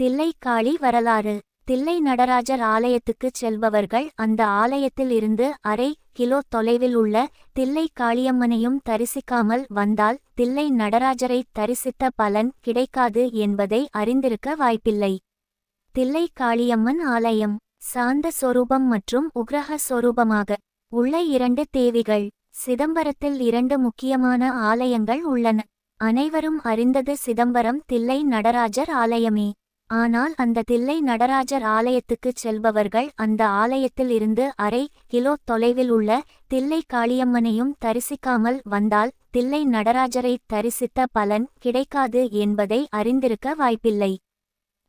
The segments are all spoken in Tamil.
தில்லைக்காளி வரலாறு. தில்லை நடராஜர் ஆலயத்துக்குச் செல்பவர்கள் அந்த ஆலயத்தில் இருந்து அரை கிலோ தொலைவில் உள்ள தில்லை காளியம்மனையும் தரிசிக்காமல் வந்தால் தில்லை நடராஜரை தரிசித்த பலன் கிடைக்காது என்பதை அறிந்திருக்க வாய்ப்பில்லை. தில்லை காளியம்மன் ஆலயம் சாந்த சொரூபம் மற்றும் உக்ரஹ சொரூபமாக உள்ள இரண்டு தேவிகள் சிதம்பரத்தில் இரண்டு முக்கியமான ஆலயங்கள் உள்ளன. அனைவரும் அறிந்தது சிதம்பரம் தில்லை நடராஜர் ஆலயமே. ஆனால் அந்த தில்லை நடராஜர் ஆலயத்துக்குச் செல்பவர்கள் அந்த ஆலயத்தில் இருந்து அரை கிலோ தொலைவில் உள்ள தில்லை காளியம்மனையும் தரிசிக்காமல் வந்தால் தில்லை நடராஜரை தரிசித்த பலன் கிடைக்காது என்பதை அறிந்திருக்க வாய்ப்பில்லை.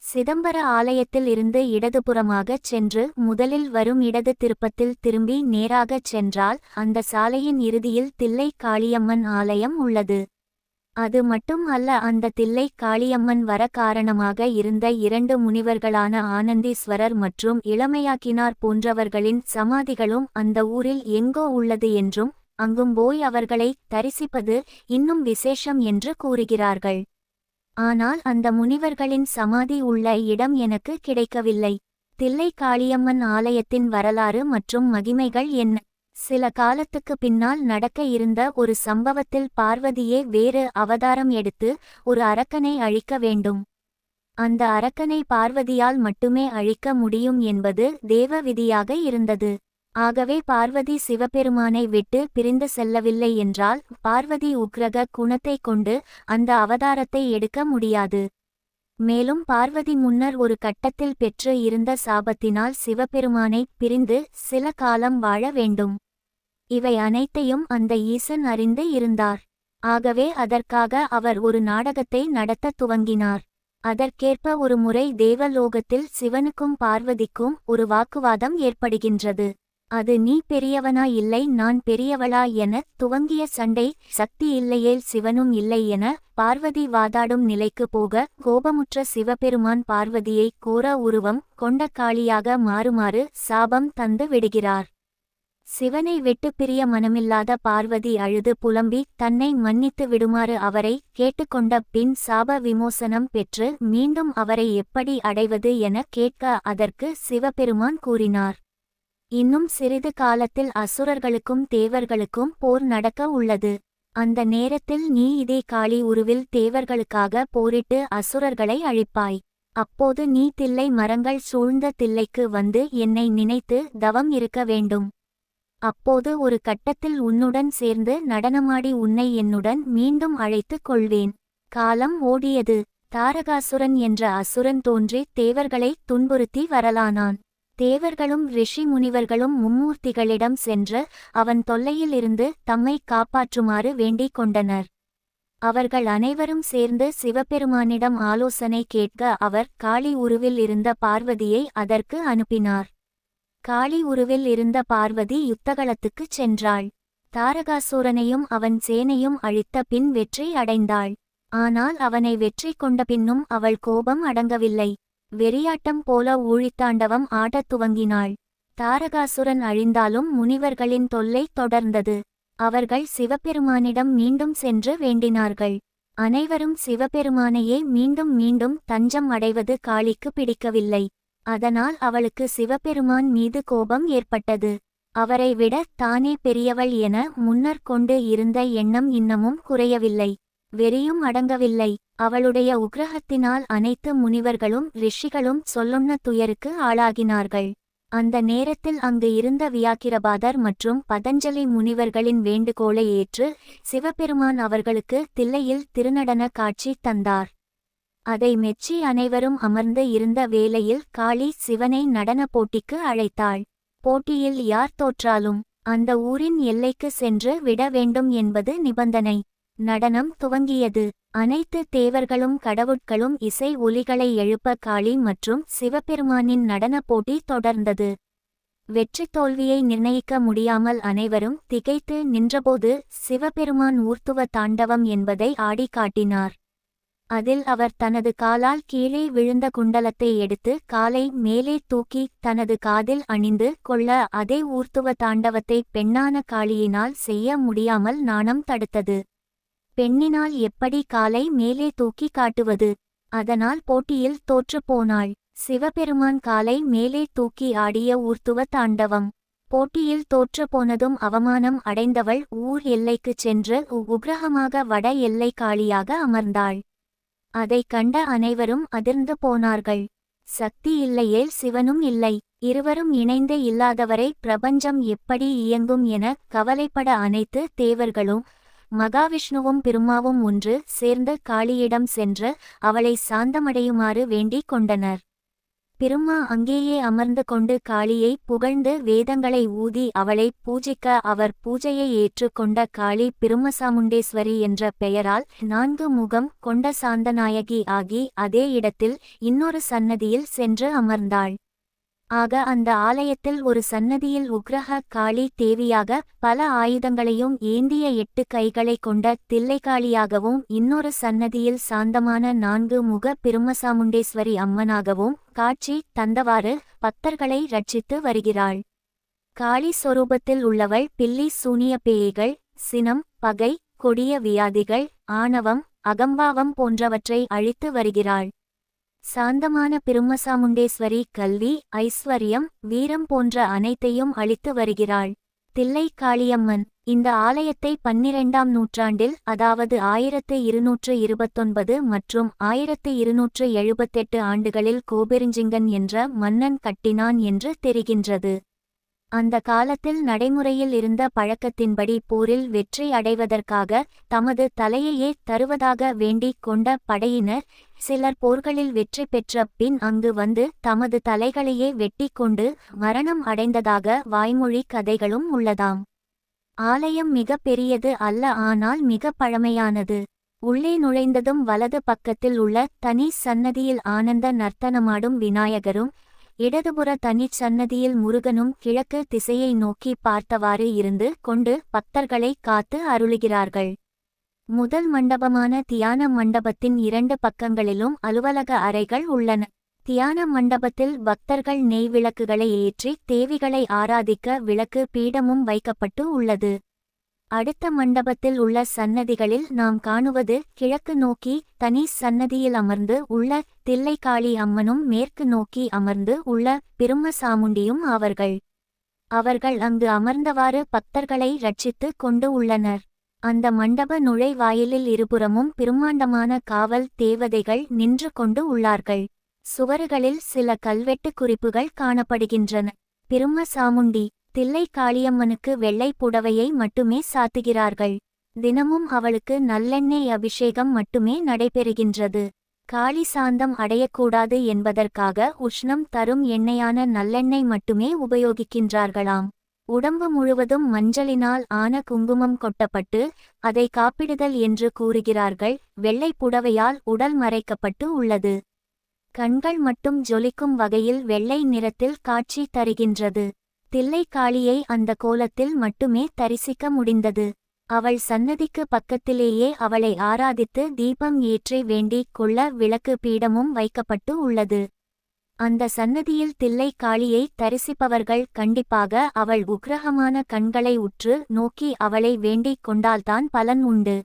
சிதம்பர ஆலயத்தில் இருந்து இடதுபுறமாகச் சென்று முதலில் வரும் இடது திருப்பத்தில் திரும்பி நேராகச் சென்றால் அந்த சாலையின் இறுதியில் தில்லை காளியம்மன் ஆலயம் உள்ளது. அது மட்டும் அல்ல அந்த தில்லை காளியம்மன் வர காரணமாக இருந்த இரண்டு முனிவர்களான ஆனந்தீஸ்வரர் மற்றும் இளமையாக்கினார் போன்றவர்களின் சமாதிகளும் அந்த ஊரில் எங்கோ உள்ளது என்றும் அங்கும் போய் அவர்களை தரிசிப்பது இன்னும் விசேஷம் என்று கூறுகிறார்கள். ஆனால் அந்த முனிவர்களின் சமாதி உள்ள இடம் எனக்கு கிடைக்கவில்லை. தில்லை காளியம்மன் ஆலயத்தின் வரலாறு மற்றும் மகிமைகள் என்ன? சில காலத்துக்கு பின்னால் நடக்க இருந்த ஒரு சம்பவத்தில் பார்வதியே வேறு அவதாரம் எடுத்து ஒரு அரக்கனை அழிக்க வேண்டும். அந்த அரக்கனை பார்வதியால் மட்டுமே அழிக்க முடியும் என்பது தேவ விதியாக இருந்தது. ஆகவே பார்வதி சிவபெருமானை விட்டு பிரிந்து செல்லவில்லை என்றால் பார்வதி உக்ரக குணத்தை கொண்டு அந்த அவதாரத்தை எடுக்க முடியாது. மேலும் பார்வதி முன்னர் ஒரு கட்டத்தில் பெற்று இருந்த சாபத்தினால் சிவபெருமானை பிரிந்து சில காலம் வாழ வேண்டும். இவை அனைத்தையும் அந்த ஈசன் அறிந்து இருந்தார். ஆகவே அதற்காக அவர் ஒரு நாடகத்தை நடத்த துவங்கினார். அதற்கேற்ப ஒரு முறை தேவலோகத்தில் சிவனுக்கும் பார்வதிக்கும் ஒரு வாக்குவாதம் ஏற்படுகின்றது. அது நீ பெரியவனா இல்லை நான் பெரியவளா என துவங்கிய சண்டை சக்தி இல்லையேல் சிவனும் இல்லை என பார்வதி வாதாடும் நிலைக்கு போக கோபமுற்ற சிவபெருமான் பார்வதியை கோர உருவம் கொண்ட காளியாக மாறுமாறு சாபம் தந்து விடுகிறார். சிவனை விட்டு பிரிய மனமில்லாத பார்வதி அழுது புலம்பி தன்னை மன்னித்து விடுமாறு அவரை கேட்டுக்கொண்ட பின் சாப விமோசனம் பெற்று மீண்டும் அவரை எப்படி அடைவது என கேட்க அதற்கு சிவபெருமான் கூறினார். இன்னும் சிறிது காலத்தில் அசுரர்களுக்கும் தேவர்களுக்கும் போர் நடக்க உள்ளது. அந்த நேரத்தில் நீ இதே காளி உருவில் தேவர்களுக்காக போரிட்டு அசுரர்களை அழிப்பாய். அப்போது நீ தில்லை மரங்கள் சூழ்ந்த தில்லைக்கு வந்து என்னை நினைத்து தவம் இருக்க வேண்டும். அப்போது ஒரு கட்டத்தில் உன்னுடன் சேர்ந்து நடனமாடி உன்னை என்னுடன் மீண்டும் அழைத்துக் கொள்வேன். காலம் ஓடியது. தாரகாசுரன் என்ற அசுரன் தோன்றி தேவர்களை துன்புறுத்தி வரலானான். தேவர்களும் ரிஷி முனிவர்களும் மும்மூர்த்திகளிடம் சென்று அவன் தொல்லையில் இருந்து தம்மை காப்பாற்றுமாறு வேண்டிக் கொண்டனர். அவர்கள் அனைவரும் சேர்ந்து சிவபெருமானிடம் ஆலோசனை கேட்க அவர் காளி உருவில் இருந்த பார்வதியை அதற்கு அனுப்பினார். காளி உருவில் இருந்த பார்வதி யுத்தகளத்துக்குச் சென்றாள். தாரகாசூரனையும் அவன் சேனையும் அழித்த பின் வெற்றி அடைந்தாள். ஆனால் அவனை வெற்றி கொண்ட பின்னும் அவள் கோபம் அடங்கவில்லை. வெறியாட்டம் போல ஊழித்தாண்டவம் ஆடத் துவங்கினாள். தாரகாசுரன் அழிந்தாலும் முனிவர்களின் தொல்லை தொடர்ந்தது. அவர்கள் சிவபெருமானிடம் மீண்டும் சென்று வேண்டினார்கள். அனைவரும் சிவபெருமானையே மீண்டும் மீண்டும் தஞ்சம் அடைவது காளிக்கு பிடிக்கவில்லை. அதனால் அவளுக்கு சிவபெருமான் மீது கோபம் ஏற்பட்டது. அவரை விட தானே பெரியவள் என முன்னர் கொண்டு இருந்த எண்ணம் இன்னமும் குறையவில்லை. வெறியும் அடங்கவில்லை. அவளுடைய உக்ரகத்தினால் அனைத்து முனிவர்களும் ரிஷிகளும் சொல்லுண்ண துயருக்கு ஆளாகினார்கள். அந்த நேரத்தில் அங்கு இருந்த வியாக்கிரபாதர் மற்றும் பதஞ்சலி முனிவர்களின் வேண்டுகோளை ஏற்று சிவபெருமான் அவர்களுக்கு தில்லையில் திருநடன காட்சி தந்தார். அதை மெச்சி அனைவரும் அமர்ந்து இருந்த வேளையில் காளி சிவனை நடன போட்டிக்கு அழைத்தாள். போட்டியில் யார் தோற்றாலும் அந்த ஊரின் எல்லைக்கு சென்று விட வேண்டும் என்பது நிபந்தனை. நடனம் துவங்கியது. அனைத்து தேவர்களும் கடவுட்களும் இசை ஒலிகளை எழுப்ப காளி மற்றும் சிவபெருமானின் நடன போட்டி தொடர்ந்தது. வெற்றி தோல்வியை நிர்ணயிக்க முடியாமல் அனைவரும் திகைத்து நின்றபோது சிவபெருமான் ஊர்த்துவ தாண்டவம் என்பதை ஆடி காட்டினார் அதில் அவர் தனது காலால் கீழே விழுந்த குண்டலத்தை எடுத்து காலை மேலே தூக்கி தனது காதில் அணிந்து கொள்ள அதே ஊர்த்துவ தாண்டவத்தை பெண்ணான காளியினால் செய்ய முடியாமல் நாணம் தடுத்தது. பெண்ணினால் எப்படி காலை மேலே தூக்கி காட்டுவது? அதனால் போட்டியில் தோற்றுப் போனாள். சிவபெருமான் காலை மேலே தூக்கி ஆடிய ஊர்த்துவ தாண்டவம். போட்டியில் தோற்றுப்போனதும் அவமானம் அடைந்தவள் ஊர் எல்லைக்குச் சென்று உக்ரகமாக உக்கிரகமாக வட எல்லை காளியாக அமர்ந்தாள். அதைக் கண்ட அனைவரும் அதிர்ந்து போனார்கள். சக்தி இல்லையேல் சிவனும் இல்லை. இருவரும் இணைந்து இல்லாதவரை பிரபஞ்சம் எப்படி இயங்கும் என கவலைப்பட அனைத்து தேவர்களும் மகாவிஷ்ணுவும் பெருமாவும் ஒன்று சேர்ந்து காளியிடம் சென்று அவளை சாந்தமடையுமாறு வேண்டிக் கொண்டனர். பிரம்மா அங்கேயே அமர்ந்து கொண்டு காளியை புகழ்ந்து வேதங்களை ஊதி அவளை பூஜிக்க அவர் பூஜையை ஏற்றுக்கொண்ட காளி பிரம்மசாமுண்டேஸ்வரி என்ற பெயரால் நான்கு முகம் கொண்ட சாந்தநாயகி ஆகி அதே இடத்தில் இன்னொரு சன்னதியில் சென்று அமர்ந்தாள். ஆக அந்த ஆலயத்தில் ஒரு சன்னதியில் உக்ரஹ காளி தேவியாக பல ஆயுதங்களையும் ஏந்திய எட்டு கைகளை கொண்ட தில்லைகாளியாகவும் இன்னொரு சன்னதியில் சாந்தமான நான்கு முக பெருமசாமுண்டேஸ்வரி அம்மனாகவும் காட்சி தந்தவாறு பக்தர்களை ரட்சித்து வருகிறாள். காளி சொரூபத்தில் உள்ளவள் பில்லி சூனிய பேய்கள் சினம் பகை கொடிய வியாதிகள் ஆணவம் அகம்பாவம் போன்றவற்றை அழித்து வருகிறாள். சாந்தமான பெருமசாமுண்டேஸ்வரி கல்வி ஐஸ்வர்யம் வீரம் போன்ற அனைத்தையும் அளித்து வருகிறாள். தில்லை காளியம்மன் இந்த ஆலயத்தை பன்னிரெண்டாம் நூற்றாண்டில் அதாவது ஆயிரத்து இருநூற்று இருபத்தொன்பது மற்றும் ஆயிரத்து இருநூற்று எழுபத்தெட்டு ஆண்டுகளில் கோபெருஞ்சிங்கன் என்ற மன்னன் கட்டினான் என்று தெரிகின்றது. அந்த காலத்தில் நடைமுறையில் இருந்த பழக்கத்தின்படி போரில் வெற்றி அடைவதற்காக தமது தலையையே தருவதாக வேண்டிக் கொண்ட படையினர் சிலர் போர்களில் வெற்றி பெற்ற பின் அங்கு வந்து தமது தலைகளையே வெட்டிக் கொண்டு மரணம் அடைந்ததாக வாய்மொழி கதைகளும் உள்ளதாம். ஆலயம் மிக பெரியது அல்ல ஆனால் மிக பழமையானது. உள்ளே நுழைந்ததும் வலது பக்கத்தில் உள்ள தனி சன்னதியில் ஆனந்த நர்த்தனமாடும் விநாயகரும் இடதுபுற தனிச் சன்னதியில் முருகனும் கிழக்கு திசையை நோக்கி பார்த்தவாறு இருந்து கொண்டு பக்தர்களை காத்து அருளுகிறார்கள். முதல் மண்டபமான தியான மண்டபத்தின் இரண்டு பக்கங்களிலும் அலுவலக அறைகள் உள்ளன. தியான மண்டபத்தில் பக்தர்கள் நெய் விளக்குகளை ஏற்றி தேவிகளை ஆராதிக்க விளக்கு பீடமும் வைக்கப்பட்டு உள்ளது. அடுத்த மண்டபத்தில் உள்ள சன்னதிகளில் நாம் காணுவது கிழக்கு நோக்கி தனி சன்னதியில் அமர்ந்து உள்ள தில்லைக்காளி அம்மனும் மேற்கு நோக்கி அமர்ந்து உள்ள பெருமசாமுண்டியும் அவர்கள். அவர்கள் அங்கு அமர்ந்தவாறு பக்தர்களை ரட்சித்து கொண்டு உள்ளனர். அந்த மண்டப நுழைவாயிலில் இருபுறமும் பிரம்மாண்டமான காவல் தேவதைகள் நின்று கொண்டு உள்ளார்கள். சுவறுகளில் சில கல்வெட்டு குறிப்புகள் காணப்படுகின்றன. பெருமசாமுண்டி தில்லை காளியம்மனுக்கு வெள்ளை புடவையை மட்டுமே சாத்துகிறார்கள். தினமும் அவளுக்கு நல்லெண்ணெய் அபிஷேகம் மட்டுமே நடைபெறுகின்றது. காளி சாந்தம் அடையக்கூடாது என்பதற்காக உஷ்ணம் தரும் எண்ணெயான நல்லெண்ணெய் மட்டுமே உபயோகிக்கின்றார்களாம். உடம்பு முழுவதும் மஞ்சளினால் ஆன குங்குமம் கொட்டப்பட்டு அதை காப்பிடுதல் என்று கூறுகிறார்கள் வெள்ளை புடவையால் உடல் மறைக்கப்பட்டு உள்ளது. கண்கள் மட்டும் ஜொலிக்கும் வகையில் வெள்ளை நிறத்தில் காட்சி தருகின்றது. தில்லைக்காளியை அந்த கோலத்தில் மட்டுமே தரிசிக்க முடிந்தது. அவள் சன்னதிக்கு பக்கத்திலேயே அவளை ஆராதித்து தீபம் ஏற்றி வேண்டிக் கொள்ள விளக்கு பீடமும் வைக்கப்பட்டு உள்ளது. அந்த சன்னதியில் தில்லை காளியை தரிசிப்பவர்கள் கண்டிப்பாக அவள் உக்ரகமான கண்களை உற்று நோக்கி அவளை வேண்டிக் கொண்டால்தான் பலன் உண்டு.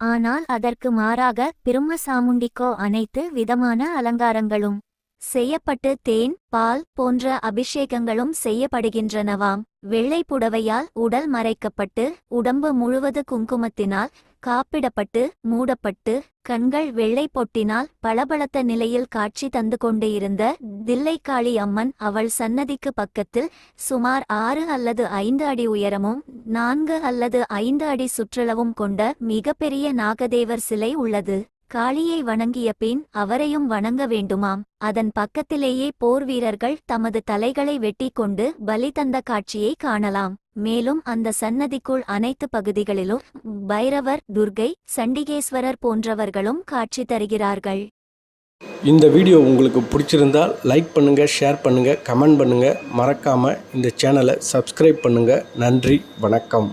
ஆனால் அதற்கு மாறாக பிரம்ம சாமுண்டிக்கோ அனைத்து விதமான அலங்காரங்களும் செய்யப்பட்டு தேன் பால் போன்ற அபிஷேகங்களும் செய்யப்படுகின்றனவாம். வெள்ளை புடவையால் உடல் மறைக்கப்பட்டு உடம்பு முழுவது குங்குமத்தினால் காப்பிடப்பட்டு மூடப்பட்டு கண்கள் வெள்ளை பொட்டினால் பளபளத்த நிலையில் காட்சி தந்து கொண்டு இருந்த தில்லைக்காளி அம்மன் அவள் சன்னதிக்கு பக்கத்தில் சுமார் ஆறு அல்லது ஐந்து அடி உயரமும் நான்கு அல்லது ஐந்து அடி சுற்றளவும் கொண்ட மிகப்பெரிய நாகதேவர் சிலை உள்ளது. காளியை வணங்கிய பின் அவரையும் வணங்க வேண்டுமாம். அதன் பக்கத்திலேயே போர் வீரர்கள் தமது தலைகளை வெட்டிக் கொண்டு பலி தந்த காட்சியை காணலாம். மேலும் அந்த சன்னதிக்குள் அனைத்து பகுதிகளிலும் பைரவர் துர்கை சண்டிகேஸ்வரர் போன்றவர்களும் காட்சி தருகிறார்கள். இந்த வீடியோ உங்களுக்கு பிடிச்சிருந்தால் லைக் பண்ணுங்கள் ஷேர் பண்ணுங்கள் கமெண்ட் பண்ணுங்கள் மறக்காமல் இந்த சேனலை சப்ஸ்கிரைப் பண்ணுங்கள் நன்றி வணக்கம்.